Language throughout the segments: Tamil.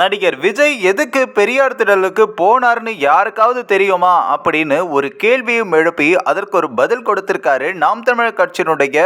நடிகர் விஜய் எதுக்கு பெரியார் திடலுக்கு போனார்னு யாருக்காவது தெரியுமா அப்படின்னு ஒரு கேள்வியும் எழுப்பி அதற்கு ஒரு பதில் கொடுத்திருக்காரு நாம் தமிழர் கட்சியினுடைய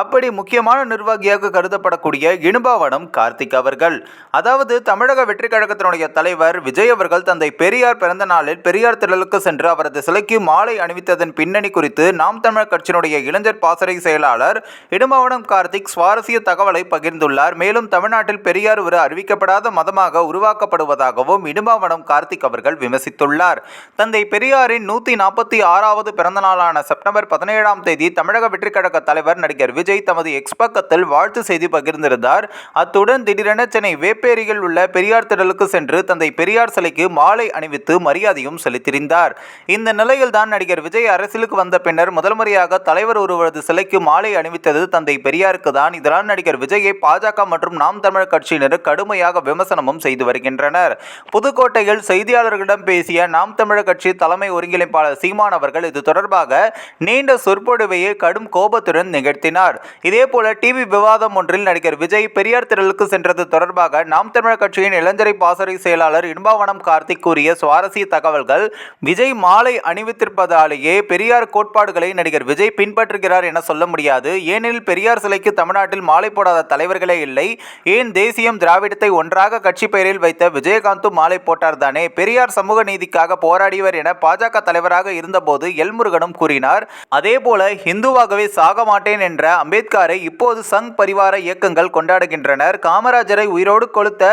அப்படி முக்கியமான நிர்வாகியாக கருதப்படக்கூடிய இனுபாவனம் கார்த்திக் அவர்கள். அதாவது தமிழக வெற்றி கழகத்தினுடைய தலைவர் விஜய் அவர்கள் தந்தை பெரியார் பிறந்த நாளில் பெரியார் திடலுக்கு சென்று அவரது சிலைக்கு மாலை அணிவித்ததன் பின்னணி குறித்து நாம் தமிழர் கட்சியினுடைய இளைஞர் பாசறை செயலாளர் இடும்பாவனம் கார்த்திக் சுவாரஸ்ய தகவலை பகிர்ந்துள்ளார். மேலும் தமிழ்நாட்டில் பெரியார் ஒரு அறிவிக்கப்படாத மதமாக உருவாக்கப்படுவதாகவும் இடும்பாவனம் கார்த்திக் அவர்கள் விமர்சித்துள்ளார். தந்தை பெரியாரின் நூற்றி நாற்பத்தி ஆறாவது பிறந்த நாளான செப்டம்பர் பதினேழாம் தேதி தமிழக வெற்றிக்கழக தலைவர் நடிகர் விஜய் தமது எக்ஸ் பக்கத்தில் வாழ்த்து செய்தி பகிர்ந்திருந்தார். அத்துடன் திடீரென சென்னை வேப்பேரியில் உள்ள பெரியார் திடலுக்கு சென்று தந்தை பெரியார் சிலைக்கு மாலை அணிவித்து மரியாதையும் செலுத்தியிருந்தார். இந்த நிலையில் தான் நடிகர் விஜய் அரசியலுக்கு வந்த பின்னர் முதல் முறையாக தலைவர் ஒருவரது சிலைக்கு மாலை அணிவித்தது தந்தை பெரியாருக்கு தான். இதனால் நடிகர் விஜயை பாஜக மற்றும் நாம் தமிழர் கட்சியினர் கடுமையாக விமர்சனமும் செய்து வருகின்றனர். புதுக்கோட்டையில் செய்தியாளர்களிடம் பேசிய நாம் தமிழர் கட்சி தலைமை ஒருங்கிணைப்பாளர் சீமான் அவர்கள் இது தொடர்பாக நீண்ட சொற்பொழிவையை கடும் கோபத்துடன் நிகழ்த்தினார். இதேபோல டிவி விவாதம் ஒன்றில் நடிகர் விஜய் பெரியார் திரளுக்கு சென்றது தொடர்பாக நாம் தமிழர் கட்சியின் இளஞ்சரை பாசறை செயலாளர் இன்பவனம் கார்த்திக் கூறிய சுவாரஸ்ய தகவல்கள் விஜய் மாலை அணிவித்திருப்பதாலேயே பெரியார் கோட்பாடுகளை நடிகர் விஜய் பின்பற்றுகிறார் என சொல்ல முடியாது. ஏனெனில் பெரியார் சிலைக்கு தமிழ்நாட்டில் மாலை போடாத தலைவர்களே இல்லை. ஏன் தேசியம் திராவிடத்தை ஒன்றாக கட்சி பெயரில் வைத்த விஜயகாந்தும் மாலை போட்டார் தானே? பெரியார் சமூக நீதிக்காக போராடியவர் என பாஜக தலைவராக இருந்தபோது எல்முருகனும் கூறினார் அதேபோல இந்துவாகவே சாக மாட்டேன் என்ற அம்பேத்கரை இப்போது சங் பரிவார இயக்கங்கள் கொண்டாடுகின்றனர். காமராஜரை உயிரோடு கொளுத்த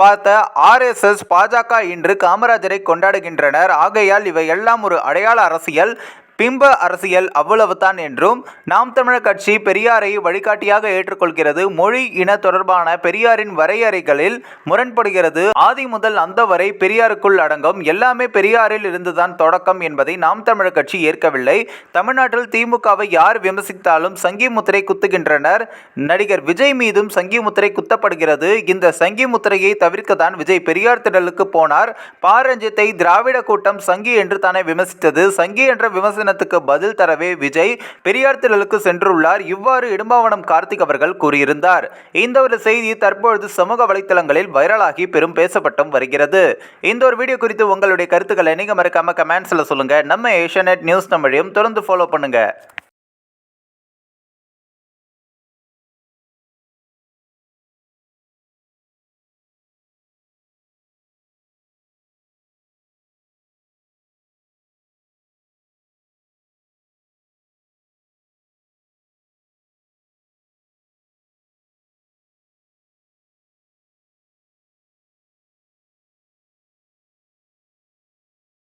பார்த்த ஆர்எஸ்எஸ் பாஜக இன்று காமராஜரை கொண்டாடுகின்றனர். ஆகையால் இவை எல்லாம் ஒரு அடையாள அரசியல். பிம்ப அரசியல் அவ்வளவுதான் என்றும் நாம் தமிழர் கட்சி பெரியாரை வழிகாட்டியாக ஏற்றுக்கொள்கிறது மொழி இன தொடர்பான பெரியாரின் வரையறைகளில் முரண்படுகிறது. ஆதி முதல் அந்த வரை பெரியாருக்குள் அடங்கும் எல்லாமே பெரியாரில் இருந்துதான் தொடக்கம் என்பதை நாம் தமிழர் கட்சி ஏற்கவில்லை. தமிழ்நாட்டில் திமுகவை யார் விமர்சித்தாலும் சங்கி முத்திரை குத்துகின்றனர். நடிகர் விஜய் மீதும் சங்கி முத்திரை குத்தப்படுகிறது. இந்த சங்கி முத்திரையை தவிர்க்க தான் விஜய் பெரியார் திடலுக்கு போனார். பாரஞ்சித்தை திராவிட கூட்டம் சங்கி என்று தானே விமர்சித்தது. சங்கி என்ற விமர்சனத்துக்கு பதில் தரவே விஜய் பெரியார் திடலுக்கு சென்றுள்ளார். இவ்வாறு இடும்பாவனம் கார்த்திக் அவர்கள் கூறியிருந்தார். இந்த ஒரு செய்தி தற்பொழுது சமூக வலைத்தளங்களில் வைரலாகி பெரும் பேசப்பட்டும் வருகிறது. இந்த ஒரு வீடியோ குறித்து உங்களுடைய கருத்துக்களை நீங்க மறக்காம கமெண்ட்ஸ்ல சொல்லுங்க. நம்ம ஏஷியா நியூஸ் தமிழையும் தொடர்ந்து ஃபாலோ பண்ணுங்க.